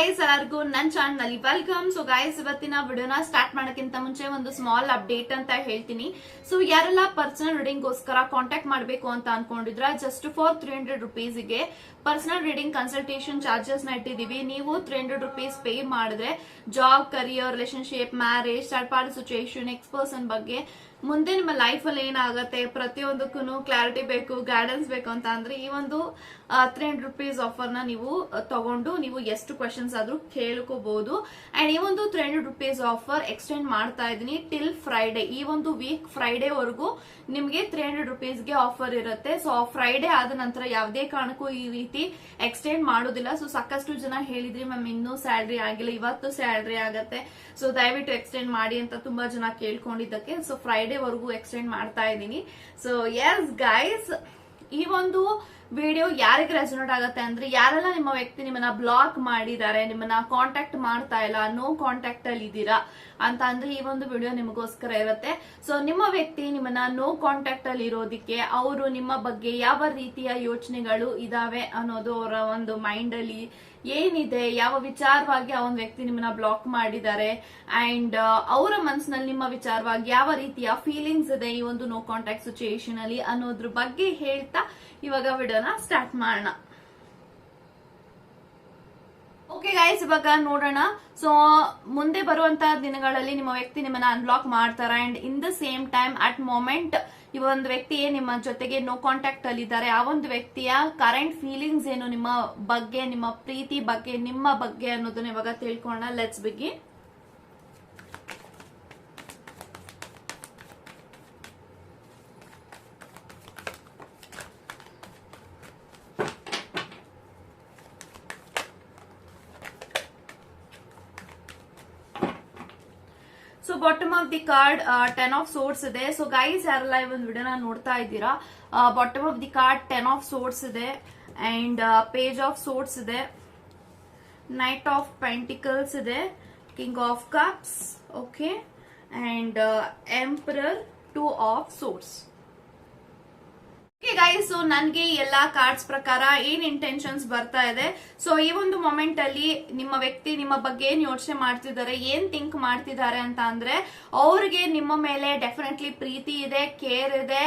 Guys ಎಲ್ಲರಿಗೂ ನನ್ನ channel ಅಲ್ಲಿ ವೆಲ್ಕಮ್ ಸೊ ಗೈಸ್ ಇವತ್ತಿನ ವಿಡಿಯೋನ ಸ್ಟಾರ್ಟ್ ಮಾಡೋಕ್ಕಿಂತ ಮುಂಚೆ ಒಂದು ಸ್ಮಾಲ್ ಅಪ್ಡೇಟ್ ಅಂತ ಹೇಳ್ತೀನಿ. ಸೊ ಯಾರೆಲ್ಲ ಪರ್ಸನಲ್ ರೀಡಿಂಗ್ ಗೋಸ್ಕರ ಕಾಂಟ್ಯಾಕ್ಟ್ ಮಾಡಬೇಕು ಅಂತ ಅನ್ಕೊಂಡಿದ್ರ ಜಸ್ಟ್ ಫಾರ್ ತ್ರೀ ಹಂಡ್ರೆಡ್ ರುಪೀಸ್ಗೆ ಪರ್ಸನಲ್ ರೀಡಿಂಗ್ ಕನ್ಸಲ್ಟೇಷನ್ ಚಾರ್ಜಸ್ನ ಇಟ್ಟಿದೀವಿ ನೀವು ತ್ರೀ ಹಂಡ್ರೆಡ್ ರುಪೀಸ್ ಪೇ ಮಾಡಿದ್ರೆ job career relationship marriage third party situation ex person ಬಗ್ಗೆ ಮುಂದೆ ನಿಮ್ಮ ಲೈಫ್ ಅಲ್ಲಿ ಏನಾಗುತ್ತೆ ಪ್ರತಿಯೊಂದಕ್ಕೂ ಕ್ಲಾರಿಟಿ ಬೇಕು ಗೈಡೆನ್ಸ್ ಬೇಕು ಅಂತ ಅಂದ್ರೆ ಈ ಒಂದು ತ್ರೀ ಹಂಡ್ರೆಡ್ ರುಪೀಸ್ ಆಫರ್ನ ನೀವು ತಗೊಂಡು ನೀವು ಎಷ್ಟು ಕ್ವಶನ್ಸ್ ಆದ್ರೂ ಕೇಳ್ಕೋಬಹುದು ಅಂಡ್ ಈ ಒಂದು three hundred rupees offer extend ಮಾಡ್ತಾ ಇದೀನಿ ಟಿಲ್ ಫ್ರೈಡೆ ಈ ಒಂದು ವೀಕ್ ಫ್ರೈಡೆ ವರೆಗೂ ನಿಮ್ಗೆ ತ್ರೀ ಹಂಡ್ರೆಡ್ ರುಪೀಸ್ಗೆ ಆಫರ್ ಇರುತ್ತೆ. ಸೊ ಫ್ರೈಡೆ ಆದ ನಂತರ ಯಾವುದೇ ಕಾರಣಕ್ಕೂ ಈ ರೀತಿ ಎಕ್ಸ್ಟೆಂಡ್ ಮಾಡೋದಿಲ್ಲ. ಸೊ ಸಾಕಷ್ಟು ಜನ ಹೇಳಿದ್ರಿ ಮ್ಯಾಮ್ ಇನ್ನೂ ಸ್ಯಾಲ್ರಿ ಆಗಿಲ್ಲ, ಇವತ್ತು ಸ್ಯಾಲ್ರಿ ಆಗತ್ತೆ. ಸೊ ದಯವಿಟ್ಟು ಎಕ್ಸ್ಟೆಂಡ್ ಮಾಡಿ ಅಂತ ತುಂಬಾ ಜನ ಕೇಳ್ಕೊಂಡಿದ್ದಕ್ಕೆ. ಸೊ ಫ್ರೈಡೆ ವರೆಗೂ ಎಕ್ಸ್ಟೆಂಡ್ ಮಾಡ್ತಾ ಇದ್ದೀನಿ. ಸೊ ಎಸ್ ಗೈಸ್ ಈ ಒಂದು ವಿಡಿಯೋ ಯಾರಿಗೆ ರೆಸೊನೇಟ್ ಆಗುತ್ತೆ ಅಂದ್ರೆ ಯಾರೆಲ್ಲ ನಿಮ್ಮ ವ್ಯಕ್ತಿ ನಿಮ್ಮನ್ನ ಬ್ಲಾಕ್ ಮಾಡಿದ್ದಾರೆ, ನಿಮ್ಮನ್ನ ಕಾಂಟ್ಯಾಕ್ಟ್ ಮಾಡ್ತಾ ಇಲ್ಲ ನೋ ಕಾಂಟ್ಯಾಕ್ಟ್ ಅಲ್ಲಿ ಇದ್ದೀರಾ ಅಂತ ಅಂದ್ರೆ ಈ ಒಂದು ವಿಡಿಯೋ ನಿಮಗೋಸ್ಕರ ಇರುತ್ತೆ. ಸೊ ನಿಮ್ಮ ವ್ಯಕ್ತಿ ನಿಮ್ಮನ್ನ ನೋ ಕಾಂಟ್ಯಾಕ್ಟ್ ಅಲ್ಲಿ ಇರೋದಿಕ್ಕೆ ಅವರು ನಿಮ್ಮ ಬಗ್ಗೆ ಯಾವ ರೀತಿಯ ಯೋಚನೆಗಳು ಇದಾವೆ ಅನ್ನೋದು ಅವರ ಒಂದು ಮೈಂಡ್ ಅಲ್ಲಿ ಏನಿದೆ? ಯಾವ ವಿಚಾರವಾಗಿ ಆ ಒಂದು ವ್ಯಕ್ತಿ ನಿಮ್ಮನ್ನ ಬ್ಲಾಕ್ ಮಾಡಿದ್ದಾರೆ? ಅಂಡ್ ಅವರ ಮನಸ್ಸಿನಲ್ಲಿ ನಿಮ್ಮ ವಿಚಾರವಾಗಿ ಯಾವ ರೀತಿಯ ಫೀಲಿಂಗ್ಸ್ ಇದೆ ಈ ಒಂದು ನೋ ಕಾಂಟ್ಯಾಕ್ಟ್ ಸಿಚುಯೇಷನ್ ಅಲ್ಲಿ ಅನ್ನೋದ್ರ ಬಗ್ಗೆ ಹೇಳ್ತಾ ಇವಾಗ ವಿಡಿಯೋನ ಸ್ಟಾರ್ಟ್ ಮಾಡೋಣ. ಓಕೆ ಗೈಸ್ ಇವಾಗ ನೋಡೋಣ. ಸೊ ಮುಂದೆ ಬರುವಂತಹ ದಿನಗಳಲ್ಲಿ ನಿಮ್ಮ ವ್ಯಕ್ತಿ ನಿಮ್ಮನ್ನ ಅನ್ಬ್ಲಾಕ್ ಮಾಡ್ತಾರ? And in the same time at moment ಈ ಒಂದು ವ್ಯಕ್ತಿ ನಿಮ್ಮ ಜೊತೆಗೆ ನೋ ಕಾಂಟ್ಯಾಕ್ಟ್ ಅಲ್ಲಿ ಇದ್ದಾರೆ. ಆ ಒಂದು ವ್ಯಕ್ತಿಯ ಕರೆಂಟ್ ಫೀಲಿಂಗ್ಸ್ ಏನು? ನಿಮ್ಮ ಬಗ್ಗೆ, ನಿಮ್ಮ ಪ್ರೀತಿ ಬಗ್ಗೆ, ನಿಮ್ಮ ಬಗ್ಗೆ ಅನ್ನೋದನ್ನ ಇವಾಗ ತಿಳ್ಕೊಳ್ಳೋಣ. ಲೆಟ್ಸ್ ಬಿಗಿ so bottom of the card ten of swords ಇದೆ. ಸೊ ಗೈಸ್ ಯಾರೆಲ್ಲ ಈ ಒಂದು ವಿಡಿಯೋನ ನೋಡ್ತಾ ಇದ್ದೀರಾ bottom of the card ten of swords ಇದೆ. ಅಂಡ್ ಪೇಜ್ ಆಫ್ ಸೋರ್ಸ್ ಇದೆ. ನೈಟ್ ಆಫ್ ಪೆಂಟಿಕಲ್ಸ್ ಇದೆ. King of cups okay and emperor two of swords so ನನ್ಗೆ ಎಲ್ಲಾ ಕಾರ್ಡ್ಸ್ ಪ್ರಕಾರ ಏನ್ ಇಂಟೆನ್ಷನ್ಸ್ ಬರ್ತಾ ಇದೆ? ಸೊ ಈ ಒಂದು ಮೊಮೆಂಟ್ ಅಲ್ಲಿ ನಿಮ್ಮ ವ್ಯಕ್ತಿ ನಿಮ್ಮ ಬಗ್ಗೆ ಏನ್ ಯೋಚನೆ ಮಾಡ್ತಿದ್ದಾರೆ, ಏನ್ ಥಿಂಕ್ ಮಾಡ್ತಿದ್ದಾರೆ ಅಂತ ಅಂದ್ರೆ, ಅವ್ರಿಗೆ ನಿಮ್ಮ ಮೇಲೆ ಡೆಫಿನೆಟ್ಲಿ ಪ್ರೀತಿ ಇದೆ ಕೇರ್ ಇದೆ,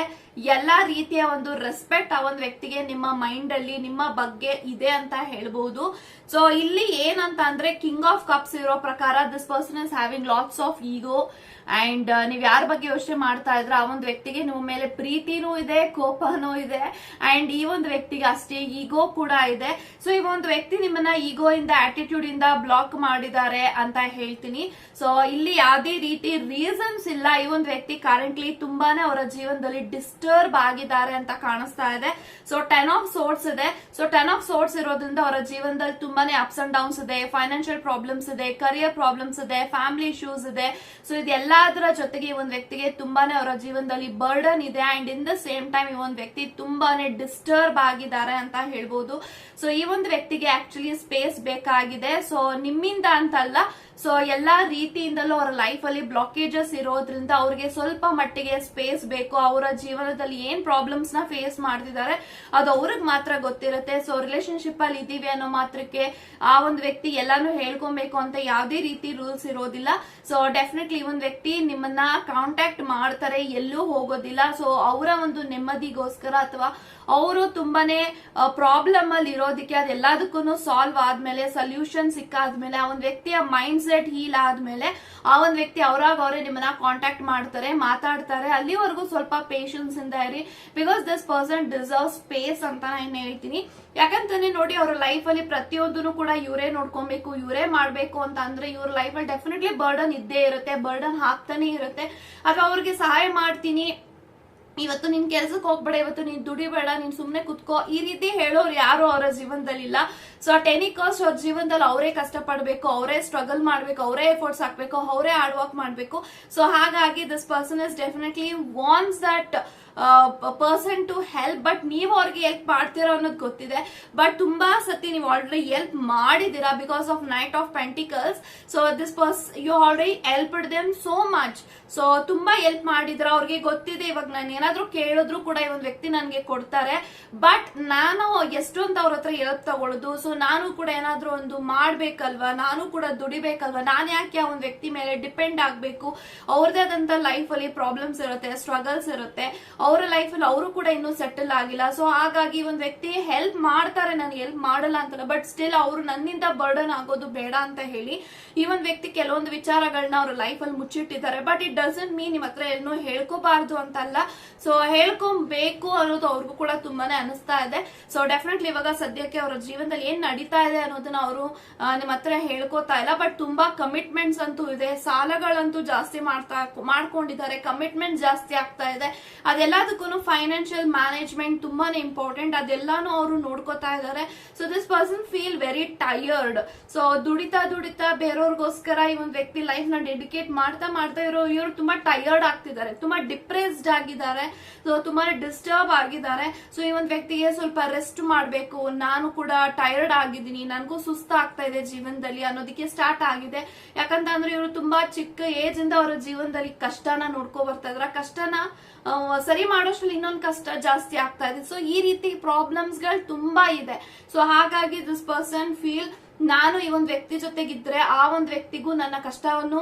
ಎಲ್ಲಾ ರೀತಿಯ ಒಂದು ರೆಸ್ಪೆಕ್ಟ್ ಆ ಒಂದು ವ್ಯಕ್ತಿಗೆ ನಿಮ್ಮ ಮೈಂಡ್ ಅಲ್ಲಿ, ನಿಮ್ಮ ಬಗ್ಗೆ ಇದೆ ಅಂತ ಹೇಳ್ಬಹುದು ಸೊ ಇಲ್ಲಿ ಏನಂತ ಅಂದ್ರೆ ಕಿಂಗ್ ಆಫ್ ಕಪ್ಸ್ ಇರೋ ಪ್ರಕಾರ this person is having lots of ego and ನೀವ್ ಯಾರ ಬಗ್ಗೆ ಯೋಚನೆ ಮಾಡ್ತಾ ಇದ್ರ ಆ ಒಂದು ವ್ಯಕ್ತಿಗೆ ನಿಮ್ಮ ಮೇಲೆ ಪ್ರೀತಿನೂ ಇದೆ, ಕೋಪನೂ ಇದೆ. ಅಂಡ್ ಈ ಒಂದು ವ್ಯಕ್ತಿಗೆ ಅಷ್ಟೇ ಈಗೋ ಕೂಡ ಇದೆ. ಸೊ ಈ ಒಂದು ವ್ಯಕ್ತಿ ನಿಮ್ಮನ್ನ ಈಗೋ ಇಂದ ಆಟಿಟ್ಯೂಡ್ ಇಂದ ಬ್ಲಾಕ್ ಮಾಡಿದ್ದಾರೆ ಅಂತ ಹೇಳ್ತೀನಿ. ಸೊ ಇಲ್ಲಿ ಯಾವುದೇ ರೀತಿ ರೀಸನ್ಸ್ ಇಲ್ಲ. ಈ ಒಂದು ವ್ಯಕ್ತಿ ಕರೆಂಟ್ಲಿ ತುಂಬಾನೇ ಅವರ ಜೀವನದಲ್ಲಿ ಡಿಸ್ಟರ್ಬ್ ಆಗಿದ್ದಾರೆ ಅಂತ ಕಾಣಿಸ್ತಾ ಇದೆ. ಸೊ ಟೆನ್ ಆಫ್ ಸೋರ್ಟ್ಸ್ ಇದೆ. ಸೊ ಟೆನ್ ಆಫ್ ಸೋರ್ಟ್ಸ್ ಇರೋದ್ರಿಂದ ಅವರ ಜೀವನದಲ್ಲಿ ತುಂಬಾನೇ ಅಪ್ಸ್ ಅಂಡ್ ಡೌನ್ಸ್ ಇದೆ. ಫೈನಾನ್ಷಿಯಲ್ ಪ್ರಾಬ್ಲಮ್ಸ್ ಇದೆ ಕರಿಯರ್ ಪ್ರಾಬ್ಲಮ್ಸ್ ಇದೆ ಫ್ಯಾಮಿಲಿ ಇಶ್ಯೂಸ್ ಇದೆ. ಸೊ ಇದೆಲ್ಲದರ ಜೊತೆಗೆ ಈ ಒಂದು ವ್ಯಕ್ತಿಗೆ ತುಂಬಾನೇ ಅವರ ಜೀವನದಲ್ಲಿ ಬರ್ಡನ್ ಇದೆ. And in the same time ಈ ಒಂದು ವ್ಯಕ್ತಿ ತುಂಬಾನೇ ಡಿಸ್ಟರ್ಬ್ ಆಗಿದ್ದಾರೆ ಅಂತ ಹೇಳ್ಬೋದು. ಸೊ ಈ ಒಂದು ವ್ಯಕ್ತಿಗೆ ಆಕ್ಚುಲಿ ಸ್ಪೇಸ್ ಬೇಕಾಗಿದೆ. ಸೊ ನಿಮ್ಮಿಂದ ಅಂತಲ್ಲ ಸೊ ಎಲ್ಲಾ ರೀತಿಯಿಂದಲೂ ಅವರ ಲೈಫ್ ಅಲ್ಲಿ ಬ್ಲಾಕೇಜಸ್ ಇರೋದ್ರಿಂದ ಅವ್ರಿಗೆ ಸ್ವಲ್ಪ ಮಟ್ಟಿಗೆ ಸ್ಪೇಸ್ ಬೇಕು. ಅವರ ಜೀವನದಲ್ಲಿ ಏನ್ ಪ್ರಾಬ್ಲಮ್ಸ್ನ ಫೇಸ್ ಮಾಡ್ತಿದ್ದಾರೆ, ಅದು ಅವ್ರಿಗೆ ಮಾತ್ರ ಗೊತ್ತಿರುತ್ತೆ. ಸೊ ರಿಲೇಶನ್ಶಿಪ್ ಅಲ್ಲಿ ಇದೀವಿ ಅನ್ನೋ ಮಾತ್ರಕ್ಕೆ ಆ ಒಂದು ವ್ಯಕ್ತಿ ಎಲ್ಲಾನು ಹೇಳ್ಕೊಬೇಕು ಅಂತ ಯಾವುದೇ ರೀತಿ ರೂಲ್ಸ್ ಇರೋದಿಲ್ಲ. ಸೊ ಡೆಫಿನೆಟ್ಲಿ ಒಂದು ವ್ಯಕ್ತಿ ನಿಮ್ಮನ್ನ ಕಾಂಟ್ಯಾಕ್ಟ್ ಮಾಡ್ತಾರೆ, ಎಲ್ಲೂ ಹೋಗೋದಿಲ್ಲ. ಸೊ ಅವರ ಒಂದು ನೆಮ್ಮದಿಗೋಸ್ಕರ ಅಥವಾ ಅವರು ತುಂಬಾನೇ ಪ್ರಾಬ್ಲಮ್ ಅಲ್ಲಿ ಇರೋದಕ್ಕೆ ಅದೆಲ್ಲದಕ್ಕೂ ಸಾಲ್ವ್ ಆದ್ಮೇಲೆ ಸೊಲ್ಯೂಷನ್ ಸಿಕ್ಕಾದ್ಮೇಲೆ, ಆ ಒಂದು ವ್ಯಕ್ತಿಯ ಮೈಂಡ್ ಸೆಟ್ ಹೀಲ್ ಆದ್ಮೇಲೆ, ಆ ಒಂದು ವ್ಯಕ್ತಿ ಅವರಾಗ ಅವರೇ ನಿಮ್ಮನ್ನ ಕಾಂಟ್ಯಾಕ್ಟ್ ಮಾಡ್ತಾರೆ, ಮಾತಾಡ್ತಾರೆ. ಅಲ್ಲಿವರೆಗೂ ಸ್ವಲ್ಪ ಪೇಷನ್ಸ್ ಇಂದ ಇರಿ because this person deserve space ಅಂತ ನಾನು ಹೇಳ್ತೀನಿ. ಯಾಕಂತಾನೆ ನೋಡಿ, ಅವ್ರ ಲೈಫ್ ಅಲ್ಲಿ ಪ್ರತಿಯೊಂದನ್ನು ಕೂಡ ಇವರೇ ನೋಡ್ಕೊಬೇಕು, ಇವರೇ ಮಾಡ್ಬೇಕು ಅಂತ ಅಂದ್ರೆ ಇವ್ರ ಲೈಫ್ ಅಲ್ಲಿ ಡೆಫಿನೆಟ್ಲಿ ಬರ್ಡನ್ ಇದ್ದೇ ಇರುತ್ತೆ ಬರ್ಡನ್ ಹಾಕ್ತಾನೆ ಇರುತ್ತೆ. ಅಥವಾ ಅವ್ರಿಗೆ ಸಹಾಯ ಮಾಡ್ತೀನಿ ಇವತ್ತು ನಿನ್ ಕೆಲ್ಸಕ್ಕೆ ಹೋಗ್ಬೇಡ, ಇವತ್ತು ನೀನ್ ದುಡಿಬೇಡ, ನೀನ್ ಸುಮ್ನೆ ಕುತ್ಕೋ. ಈ ರೀತಿ ಹೇಳೋರು ಯಾರು ಅವರ ಜೀವನದಲ್ಲಿ ಇಲ್ಲ ಸೊ ಅಟ್ ಎನಿ ಕಾಸ್ಟ್ ಅವ್ರ ಜೀವನದಲ್ಲಿ ಅವರೇ ಕಷ್ಟಪಡ್ಬೇಕು, ಅವರೇ ಸ್ಟ್ರಗಲ್ ಮಾಡ್ಬೇಕು, ಅವರೇ ಎಫರ್ಟ್ಸ್ ಹಾಕ್ಬೇಕು, ಅವರೇ ಹಾರ್ಡ್ ವರ್ಕ್ ಮಾಡ್ಬೇಕು. ಸೊ ಹಾಗಾಗಿ this person is definitely wants that person to help but ನೀವು ಅವ್ರಿಗೆ ಹೆಲ್ಪ್ ಮಾಡ್ತೀರಾ ಅನ್ನೋದು ಗೊತ್ತಿದೆ. ಬಟ್ ತುಂಬಾ ಸತಿ ನೀವು ಆಲ್ರೆಡಿ ಹೆಲ್ಪ್ ಮಾಡಿದೀರಾ because of knight of pentacles so this person you already help them so much so ತುಂಬಾ ಹೆಲ್ಪ್ ಮಾಡಿದ್ರ ಅವ್ರಿಗೆ ಗೊತ್ತಿದೆ, ಇವಾಗ ನಾನು ಏನಾದ್ರೂ ಕೇಳಿದ್ರು ಕೂಡ ಈ ಒಂದು ವ್ಯಕ್ತಿ ನನಗೆ ಕೊಡ್ತಾರೆ. ಬಟ್ ನಾನು ಎಷ್ಟೊಂದು ಅವ್ರ ಹತ್ರ ಹೆಲ್ಪ್ ತಗೊಳ್ಳೋದು. ಸೊ ನಾನು ಕೂಡ ಏನಾದ್ರೂ ಒಂದು ಮಾಡ್ಬೇಕಲ್ವಾ? ನಾನು ಕೂಡ ದುಡಿಬೇಕಲ್ವಾ? ನಾನು ಯಾಕೆ ಆ ಒಂದು ವ್ಯಕ್ತಿ ಮೇಲೆ ಡಿಪೆಂಡ್ ಆಗ್ಬೇಕು? ಅವ್ರದೇ ಆದಂತ ಲೈಫ್ ಅಲ್ಲಿ ಪ್ರಾಬ್ಲಮ್ಸ್ ಇರುತ್ತೆ ಸ್ಟ್ರಗಲ್ಸ್ ಇರುತ್ತೆ. ಅವರ ಲೈಫ್ ಅಲ್ಲಿ ಅವರು ಕೂಡ ಇನ್ನೂ ಸೆಟಲ್ ಆಗಿಲ್ಲ. ಸೊ ಹಾಗಾಗಿ ಒಂದು ವ್ಯಕ್ತಿ ಹೆಲ್ಪ್ ಮಾಡ್ತಾರೆ. ನಾನು ಹೆಲ್ಪ್ ಮಾಡಲ್ಲ ಅಂತಲ್ಲ ಬಟ್ ಸ್ಟಿಲ್ ಅವರು ನನ್ನಿಂದ ಬರ್ಡನ್ ಆಗೋದು ಬೇಡ ಅಂತ ಹೇಳಿ ಈ ಒಂದು ವ್ಯಕ್ತಿ ಕೆಲವೊಂದು ವಿಚಾರಗಳನ್ನ ಅವ್ರ ಅಲ್ಲಿ ಮುಚ್ಚಿಟ್ಟಿದ್ದಾರೆ. ಬಟ್ ಇಟ್ ಡಸಂಟ್ ಮೀನ್ ನಿಮ್ಮ ಹತ್ರ ಏನು ಹೇಳ್ಕೋಬಾರ್ದು ಅಂತಲ್ಲ. ಸೊ ಹೇಳ್ಕೊಬೇಕು ಅನ್ನೋದು ಅವ್ರಿಗೂ ಕೂಡ ತುಂಬಾನೇ ಅನಿಸ್ತಾ ಇದೆ. ಸೊ ಡೆಫಿನೆಟ್ಲಿ ಇವಾಗ ಸದ್ಯಕ್ಕೆ ಅವರ ಜೀವನದಲ್ಲಿ ಏನ್ ನಡೀತಾ ಇದೆ ಅನ್ನೋದನ್ನ ಅವರು ನಿಮ್ಮ ಹತ್ರ ಹೇಳ್ಕೋತಾ ಇಲ್ಲ. ಬಟ್ ತುಂಬಾ ಕಮಿಟ್ಮೆಂಟ್ಸ್ ಅಂತೂ ಇದೆ. ಸಾಲಗಳಂತೂ ಜಾಸ್ತಿ ಮಾಡ್ತಾ ಮಾಡ್ಕೊಂಡಿದ್ದಾರೆ. ಕಮಿಟ್ಮೆಂಟ್ ಜಾಸ್ತಿ ಆಗ್ತಾ ಇದೆ. ಅದೆಲ್ಲದಕ್ಕೂ ಫೈನಾನ್ಷಿಯಲ್ ಮ್ಯಾನೇಜ್ಮೆಂಟ್ ತುಂಬಾನೇ ಇಂಪಾರ್ಟೆಂಟ್ ಅದೆಲ್ಲಾನು ಅವರು ನೋಡ್ಕೋತಾ ಇದ್ದಾರೆ so this person feel very tired so ದುಡಿತಾ ದುಡಿತಾ ಬೇರೆಯವ್ರಿಗೋಸ್ಕರ ಈ ಒಂದು ವ್ಯಕ್ತಿ ಲೈಫ್ನ ಡೆಡಿಕೇಟ್ ಮಾಡ್ತಾ ಮಾಡ್ತಾ ಇರೋ ಇವರು ತುಂಬಾ ಟೈರ್ಡ್ ಆಗ್ತಿದ್ದಾರೆ. ತುಂಬಾ ಡಿಪ್ರೆಸ್ಡ್ ಆಗಿದ್ದಾರೆ. ಸೊ ತುಂಬಾ ಡಿಸ್ಟರ್ಬ್ ಆಗಿದ್ದಾರೆ. ಸೊ ಈ ಒಂದು ವ್ಯಕ್ತಿಗೆ ಸ್ವಲ್ಪ ರೆಸ್ಟ್ ಮಾಡಬೇಕು. ನಾನು ಕೂಡ ಟೈರ್ಡ್ ಆಗಿದ್ದೀನಿ. ನನಗೂ ಸುಸ್ತ ಆಗ್ತಾ ಇದೆ ಜೀವನದಲ್ಲಿ ಅನ್ನೋದಕ್ಕೆ ಸ್ಟಾರ್ಟ್ ಆಗಿದೆ. ಯಾಕಂತಂದ್ರೆ ಇವರು ತುಂಬಾ ಚಿಕ್ಕ ಏಜ್ ಇಂದ ಅವರ ಜೀವನದಲ್ಲಿ ಕಷ್ಟನ ನೋಡ್ಕೊ ಬರ್ತಾ ಇದ್ರ. ಕಷ್ಟನ ಸರಿ ಮಾಡೋಷ್ಟ್ರಲ್ಲಿ ಇನ್ನೊಂದು ಕಷ್ಟ ಜಾಸ್ತಿ ಆಗ್ತಾ ಇದೆ. ಸೊ ಈ ರೀತಿ ಪ್ರಾಬ್ಲಮ್ಸ್ಗಳು ತುಂಬಾ ಇದೆ. ಸೊ ಹಾಗಾಗಿ ದಿಸ್ ಪರ್ಸನ್ ಫೀಲ್ ನಾನು ಈ ಒಂದು ವ್ಯಕ್ತಿ ಜೊತೆಗಿದ್ರೆ ಆ ಒಂದು ವ್ಯಕ್ತಿಗೂ ನನ್ನ ಕಷ್ಟವನ್ನು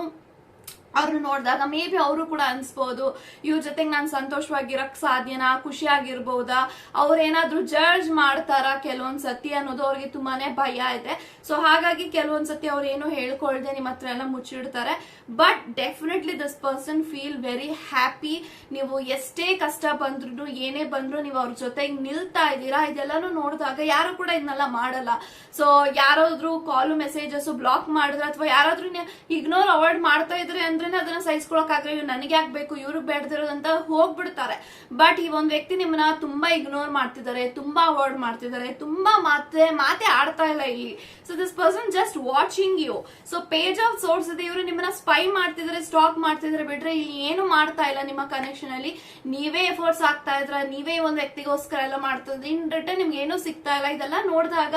ಅವ್ರನ್ನ ನೋಡಿದಾಗ ಮೇ ಬಿ ಅವರು ಕೂಡ ಅನ್ಸ್ಬೋದು. ಇವ್ರ ಜೊತೆಗೆ ನಾನು ಸಂತೋಷವಾಗಿರಕ್ ಸಾಧ್ಯನಾ? ಖುಷಿಯಾಗಿರ್ಬೋದಾ? ಅವ್ರೇನಾದ್ರೂ ಜಡ್ಜ್ ಮಾಡ್ತಾರ ಕೆಲವೊಂದ್ ಸತಿ ಅನ್ನೋದು ಅವ್ರಿಗೆ ತುಂಬಾನೇ ಭಯ ಇದೆ. ಸೊ ಹಾಗಾಗಿ ಕೆಲವೊಂದ್ ಸತಿ ಅವ್ರು ಏನು ಹೇಳ್ಕೊಳ್ದೆ ನಿಮ್ಮ ಹತ್ರ ಎಲ್ಲ ಮುಚ್ಚಿಡ್ತಾರೆ. But definitely this person feel very happy ನೀವು ಎಷ್ಟೇ ಕಷ್ಟ ಬಂದ್ರು ಏನೇ ಬಂದ್ರು ನೀವು ಅವ್ರ ಜೊತೆಗೆ ನಿಲ್ತಾ ಇದ್ದೀರಾ? ಇದೆಲ್ಲಾನು ನೋಡಿದಾಗ ಯಾರು ಕೂಡ ಇದನ್ನೆಲ್ಲ ಮಾಡಲ್ಲ. ಸೊ ಯಾರಾದ್ರೂ ಕಾಲು ಮೆಸೇಜಸ್ ಬ್ಲಾಕ್ ಮಾಡಿದ್ರೆ ಅಥವಾ ಯಾರಾದ್ರೂ ಇಗ್ನೋರ್ ಅವಾಯ್ಡ್ ಮಾಡ್ತಾ ಇದ್ರೆ ಅಂದ್ರೆ ಅದನ್ನ ಸಹಿಸ್ಕೊಳಕ್ ಇವ್ರು ನನಗೆ ಆಗ್ಬೇಕು ಇವ್ರಿಗೆ ಬೇಡದಿರೋದಂತ ಹೋಗ್ಬಿಡ್ತಾರೆ. ಬಟ್ ಈ ಒಂದ್ ವ್ಯಕ್ತಿ ನಿಮ್ಮನ್ನ ತುಂಬಾ ಇಗ್ನೋರ್ ಮಾಡ್ತಿದ್ದಾರೆ, ತುಂಬಾ ಅವಾಯ್ಡ್ ಮಾಡ್ತಿದ್ದಾರೆ, ತುಂಬಾ ಮಾತೆ ಮಾತೆ ಆಡ್ತಾ ಇಲ್ಲ ಇಲ್ಲಿ. So this person just watching you so page of swords ಇದೆ, ಇವರು ನಿಮ್ಮನ್ನ ಸ್ಪೈ ಮಾಡ್ತಿದ್ರೆ ಸ್ಟಾಕ್ ಮಾಡ್ತಿದ್ರೆ ಬಿಟ್ರೆ ಇಲ್ಲಿ ಏನು ಮಾಡ್ತಾ ಇಲ್ಲ ನಿಮ್ಮ ಕನೆಕ್ಷನ್ ಅಲ್ಲಿ. ನೀವೇ ಎಫರ್ಟ್ಸ್ ಆಗ್ತಾ ಇದ್ರ, ನೀವೇ ಒಂದ್ ವ್ಯಕ್ತಿಗೋಸ್ಕರ ಎಲ್ಲ ಮಾಡ್ತಿದ್ರೆ ಇನ್ ರಿಟರ್ನ್ ನಿಮ್ಗೆ ಏನು ಸಿಗ್ತಾ ಇಲ್ಲ. ಇದೆಲ್ಲ ನೋಡಿದಾಗ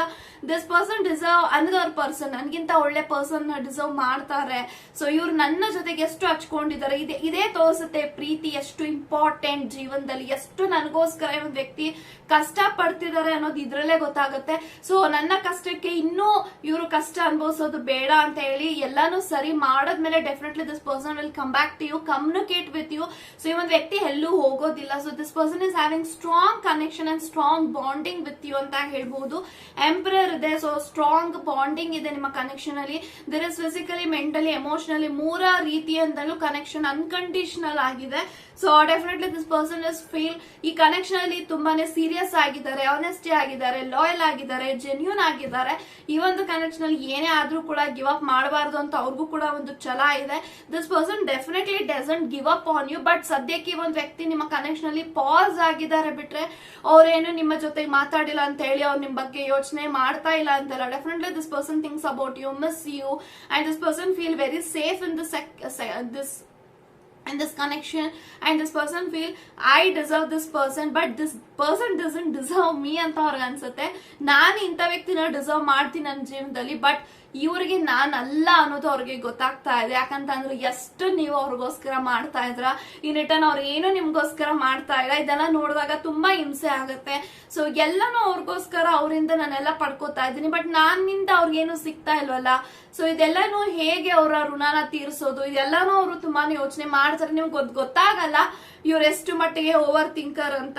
this person deserve another person ನನ್ಗಿಂತ ಒಳ್ಳೆ ಪರ್ಸನ್ ಡಿಸರ್ವ್ ಮಾಡ್ತಾರೆ. ಸೊ ಇವ್ರು ನನ್ನ ಎಷ್ಟು ಹಚ್ಕೊಂಡಿದ್ದಾರೆ, ಇದೆ, ಇದೇ ತೋರಿಸುತ್ತೆ ಪ್ರೀತಿ ಎಷ್ಟು ಇಂಪಾರ್ಟೆಂಟ್ ಜೀವನದಲ್ಲಿ, ಎಷ್ಟು ನನಗೋಸ್ಕರ ಒಂದು ವ್ಯಕ್ತಿ ಕಷ್ಟ ಪಡ್ತಿದ್ದಾರೆ ಅನ್ನೋದು ಇದ್ರಲ್ಲೇ ಗೊತ್ತಾಗುತ್ತೆ. ಸೊ ನನ್ನ ಕಷ್ಟಕ್ಕೆ ಇನ್ನೂ ಇವರು ಕಷ್ಟ ಅನುಭವಿಸೋದು ಬೇಡ ಅಂತ ಹೇಳಿ ಎಲ್ಲಾನು ಸರಿ ಮಾಡಿದ್ಮೇಲೆ definitely this person will come back to you communicate with you so ಈ ಒಂದು ವ್ಯಕ್ತಿ ಎಲ್ಲೂ ಹೋಗೋದಿಲ್ಲ. So this person is having strong connection and strong bonding with you ಅಂತ ಹೇಳ್ಬಹುದು ಎಂಪ್ರರ್ ಇದೆ ಸೊ ಸ್ಟ್ರಾಂಗ್ ಬಾಂಡಿಂಗ್ ಇದೆ ನಿಮ್ಮ ಕನೆಕ್ಷನ್ ಅಲ್ಲಿ. There is physically mentally emotionally ಮೂರ ರೀತಿಯಿಂದಲೂ ಕನೆಕ್ಷನ್ ಅನ್ಕಂಡೀಷನಲ್ ಆಗಿದೆ. So definitely this person is feel ಈ ಕನೆಕ್ಷನ್ ಅಲ್ಲಿ ತುಂಬಾನೇ ಸೀರಿಯಸ್ ಆಗಿದ್ದಾರೆ ಆನೆಸ್ಟಿ ಆಗಿದ್ದಾರೆ ಲಾಯಲ್ ಆಗಿದ್ದಾರೆ ಜೆನ್ಯೂನ್ ಆಗಿದ್ದಾರೆ. ಈ ಒಂದು ಕನೆಕ್ಷನ್ ಅಲ್ಲಿ ಏನೇ ಆದ್ರೂ ಕೂಡ ಗಿವ್ ಅಪ್ ಮಾಡಬಾರ್ದು ಅಂತ ಅವ್ರಿಗೂ ಕೂಡ ಒಂದು ಛಲ ಇದೆ. This person definitely doesn't give up on you but ಸದ್ಯಕ್ಕೆ ಈ ಒಂದು ವ್ಯಕ್ತಿ ನಿಮ್ಮ ಕನೆಕ್ಷನ್ ಅಲ್ಲಿ ಪಾಸ್ ಆಗಿದ್ದಾರೆ ಬಿಟ್ರೆ ಅವ್ರೇನು ನಿಮ್ಮ ಜೊತೆ ಮಾತಾಡಿಲ್ಲ ಅಂತ ಹೇಳಿ ಅವ್ರು ನಿಮ್ ಬಗ್ಗೆ ಯೋಚನೆ ಮಾಡ್ತಾ ಇಲ್ಲ ಅಂತಲ್ಲ definitely this person things about you miss you and this person feel very safe in this this and this connection and this person feel I deserve this person but this person doesn't deserve me ಅಂತ ಅವ್ರಿಗೆ ಅನ್ಸುತ್ತೆ ನಾನು ಇಂಥ ವ್ಯಕ್ತಿನ deserve ಮಾಡ್ತೀನಿ ನನ್ನ ಜೀವನದಲ್ಲಿ but ಇವ್ರಿಗೆ ನಾನಲ್ಲ ಅನ್ನೋದು ಅವ್ರಿಗೆ ಗೊತ್ತಾಗ್ತಾ ಇದೆ. ಯಾಕಂತಂದ್ರೆ ಎಷ್ಟು ನೀವು ಅವ್ರಿಗೋಸ್ಕರ ಮಾಡ್ತಾ ಇದ್ರ? ಇನ್ ರಿಟರ್ನ್ ಅವ್ರು ಏನು ನಿಮ್ಗೋಸ್ಕರ ಮಾಡ್ತಾ ಇಲ್ಲ? ಇದೆಲ್ಲ ನೋಡಿದಾಗ ತುಂಬಾ ಹಿಂಸೆ ಆಗುತ್ತೆ. ಸೊ ಎಲ್ಲಾನು ಅವ್ರಿಗೋಸ್ಕರ ಅವರಿಂದ ನಾನೆಲ್ಲ ಪಡ್ಕೋತಾ ಇದ್ದೀನಿ. ಬಟ್ ನಾನಿಂದ ಅವ್ರಿಗೇನು ಸಿಗ್ತಾ ಇಲ್ವಲ್ಲ? ಸೊ ಇದೆಲ್ಲಾನು ಹೇಗೆ ಅವರ ಋಣನ ತೀರಿಸೋದು? ಇದೆಲ್ಲಾನು ಅವರು ತುಂಬಾನೇ ಯೋಚನೆ ಮಾಡ್ತಾರೆ. ನಿಮ್ಗೆ ಗೊತ್- ಗೊತ್ತಾಗಲ್ಲ ಇವ್ರು ಎಷ್ಟು ಮಟ್ಟಿಗೆ ಓವರ್ ಥಿಂಕರ್ ಅಂತ.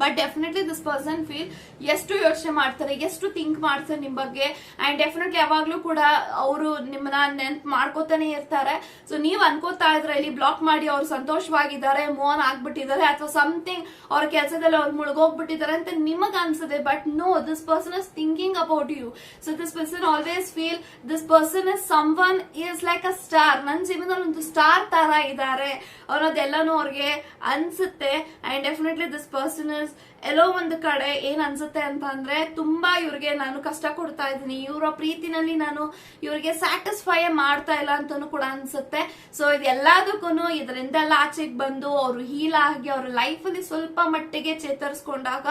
But definitely this person feel ಎಷ್ಟು ಯೋಚನೆ ಮಾಡ್ತಾರೆ ಎಷ್ಟು ಥಿಂಕ್ ಮಾಡ್ತಾರೆ ನಿಮ್ ಬಗ್ಗೆ. ಅಂಡ್ ಡೆಫಿನೆಟ್ಲಿ ಯಾವಾಗ್ಲೂ ಕೂಡ ಅವರು ನಿಮ್ಮನ್ನ ನೆನ್ಪು ಮಾಡ್ಕೋತಾನೆ ಇರ್ತಾರೆ. ಸೊ ನೀವು ಅನ್ಕೋತಾ ಇದ್ರೆ ಇಲ್ಲಿ ಬ್ಲಾಕ್ ಮಾಡಿ ಅವ್ರು ಸಂತೋಷವಾಗಿದ್ದಾರೆ ಮೋನ್ ಆಗ್ಬಿಟ್ಟಿದ್ದಾರೆ, ಅಥವಾ ಸಮಥಿಂಗ್ ಅವ್ರ ಕೆಲಸದಲ್ಲಿ ಅವ್ರು ಮುಳುಗೋಗ್ಬಿಟ್ಟಿದ್ದಾರೆ ಅಂತ ನಿಮಗೆ ಅನ್ಸುತ್ತೆ. But no this person is thinking about you so this person always feel this person is someone is like a star ನನ್ನ ಜೀವನದಲ್ಲಿ ಒಂದು ಸ್ಟಾರ್ ತರ ಇದ್ದಾರೆ ಅನ್ನೋದೆಲ್ಲನೂ ಅವ್ರಿಗೆ ಅನ್ಸುತ್ತೆ. And definitely this person is ಎಲ್ಲೋ ಒಂದು ಕಡೆ, ಏನ್ ಅನ್ಸುತ್ತೆ ಅಂತ ಅಂದ್ರೆ ತುಂಬಾ ಇವ್ರಿಗೆ ನಾನು ಕಷ್ಟ ಕೊಡ್ತಾ ಇದ್ದೀನಿ. ಇವರ ಪ್ರೀತಿನಲ್ಲಿ ನಾನು ಇವ್ರಿಗೆ ಸ್ಯಾಟಿಸ್ಫೈ ಮಾಡ್ತಾ ಇಲ್ಲ ಅಂತಾನು ಕೂಡ ಅನ್ಸುತ್ತೆ. ಸೊ ಇದೆಲ್ಲದಕ್ಕೂ ಇದರಿಂದೆಲ್ಲ ಆಚೆಗೆ ಬಂದು ಅವರು ಹೀಲ್ ಆಗಿ ಅವ್ರ ಲೈಫ್ ಅಲ್ಲಿ ಸ್ವಲ್ಪ ಮಟ್ಟಿಗೆ ಚೇತರಿಸ್ಕೊಂಡಾಗ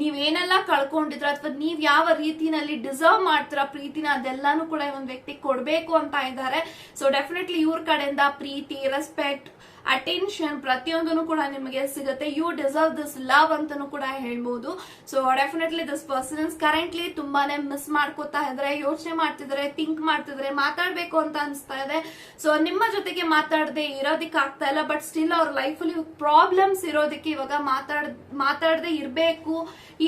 ನೀವೇನೆಲ್ಲ ಕಳ್ಕೊಂಡಿದ್ರ ಅಥವಾ ನೀವ್ ಯಾವ ರೀತಿನಲ್ಲಿ ಡಿಸರ್ವ್ ಮಾಡ್ತೀರಾ ಪ್ರೀತಿನ ಅದೆಲ್ಲಾನು ಕೂಡ ಒಂದ್ ವ್ಯಕ್ತಿ ಕೊಡ್ಬೇಕು ಅಂತ ಇದ್ದಾರೆ ಸೊ ಡೆಫಿನೆಟ್ಲಿ ಇವ್ರ ಕಡೆಯಿಂದ ಪ್ರೀತಿ ರೆಸ್ಪೆಕ್ಟ್ ಅಟೆನ್ಷನ್ ಪ್ರತಿಯೊಂದನ್ನು ಕೂಡ ನಿಮಗೆ ಸಿಗುತ್ತೆ. ಯು ಡಿಸರ್ವ್ ದಿಸ್ ಲವ್ ಅಂತಾನು ಕೂಡ ಹೇಳ್ಬಹುದು so definitely this person's currently ತುಂಬಾನೇ ಮಿಸ್ ಮಾಡ್ಕೋತಾ ಇದ್ರೆ, ಯೋಚನೆ ಮಾಡ್ತಿದ್ರೆ ಥಿಂಕ್ ಮಾಡ್ತಿದ್ರೆ, ಮಾತಾಡ್ಬೇಕು ಅಂತ ಅನಿಸ್ತಾ ಇದೆ. ಸೊ ನಿಮ್ಮ ಜೊತೆಗೆ ಮಾತಾಡದೆ ಇರೋದಿಕ್ ಆಗ್ತಾ ಇಲ್ಲ ಬಟ್ ಸ್ಟಿಲ್ ಅವ್ರ ಲೈಫಲ್ಲಿ ಪ್ರಾಬ್ಲಮ್ಸ್ ಇರೋದಕ್ಕೆ ಇವಾಗ ಮಾತಾಡ್, ಮಾತಾಡದೆ ಇರಬೇಕು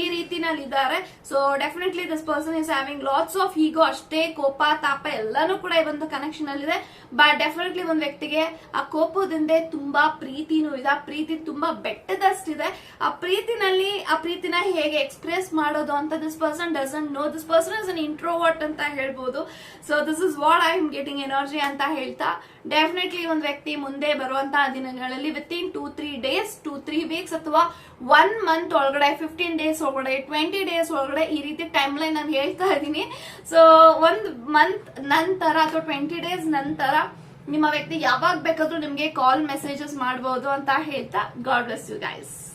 ಈ ರೀತಿನಲ್ಲಿ ಇದ್ದಾರೆ. So definitely this person is having lots of ego ಅಷ್ಟೇ ಕೋಪ, ತಾಪ ಎಲ್ಲಾನು ಕೂಡ ಈ ಒಂದು ಕನೆಕ್ಷನ್ ಅಲ್ಲಿ ಇದೆ ಬಟ್ ಡೆಫಿನೆಟ್ಲಿ ಒಂದ್ ವ್ಯಕ್ತಿಗೆ ಆ ಕೋಪದಿಂದ ತುಂಬಾ ಪ್ರೀತಿನೂ ಇದೆ. ಆ ಪ್ರೀತಿ ತುಂಬಾ ಬೆಟ್ಟದಷ್ಟಿದೆ. ಆ ಪ್ರೀತಿನಲ್ಲಿ, ಆ ಪ್ರೀತಿನ ಹೇಗೆ ಎಕ್ಸ್ಪ್ರೆಸ್ ಮಾಡೋದು ಅಂತ this person doesn't know this person is an introvert ಅಂತ ಹೇಳ್ಬೋದು. So this is what I am getting energy ಅಂತ ಹೇಳ್ತಾ ಡೆಫಿನೆಟ್ಲಿ ಒಂದು ವ್ಯಕ್ತಿ ಮುಂದೆ ಬರುವಂತಹ ದಿನಗಳಲ್ಲಿ within two three days two three weeks ಅಥವಾ ಒನ್ ಮಂತ್ ಒಳಗಡೆ ಫಿಫ್ಟೀನ್ ಡೇಸ್ ಒಳಗಡೆ ಟ್ವೆಂಟಿ ಡೇಸ್ ಒಳಗಡೆ ಈ ರೀತಿ ಟೈಮ್ ಲೈನ್ ನಾನು ಹೇಳ್ತಾ ಇದ್ದೀನಿ. ಸೊ ಒಂದ್ ಮಂತ್ ನಂತರ ಅಥವಾ ಟ್ವೆಂಟಿ ಡೇಸ್ ನಂತರ ನಿಮ್ಮ ವ್ಯಕ್ತಿ ಯಾವಾಗ ಬೇಕಾದ್ರೂ ನಿಮ್ಗೆ ಕಾಲ್ ಮೆಸೇಜಸ್ ಮಾಡಬಹುದು ಅಂತ ಹೇಳ್ತಾ. God bless you guys